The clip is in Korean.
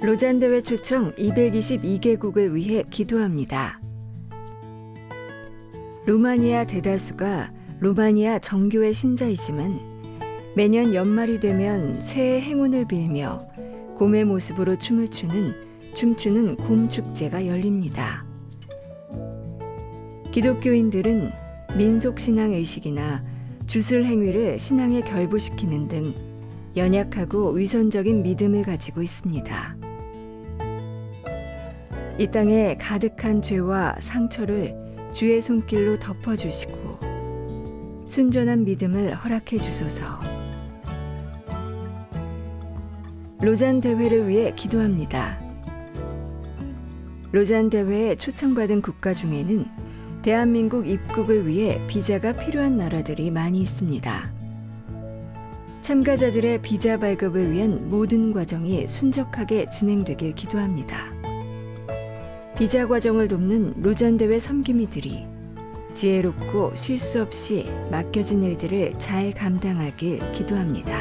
로잔 대회 초청 222개국을 위해 기도합니다. 루마니아 대다수가 로마니아 정교회 신자이지만 매년 연말이 되면 새해 행운을 빌며 곰의 모습으로 춤을 추는 춤추는 곰 축제가 열립니다. 기독교인들은 민속 신앙 의식이나 주술 행위를 신앙에 결부시키는 등 연약하고 위선적인 믿음을 가지고 있습니다. 이 땅에 가득한 죄와 상처를 주의 손길로 덮어주시고 순전한 믿음을 허락해 주소서. 로잔 대회를 위해 기도합니다. 로잔 대회에 초청받은 국가 중에는 대한민국 입국을 위해 비자가 필요한 나라들이 많이 있습니다. 참가자들의 비자 발급을 위한 모든 과정이 순적하게 진행되길 기도합니다. 비자 과정을 돕는 로잔 대회 섬김이들이 지혜롭고 실수 없이 맡겨진 일들을 잘 감당하길 기도합니다.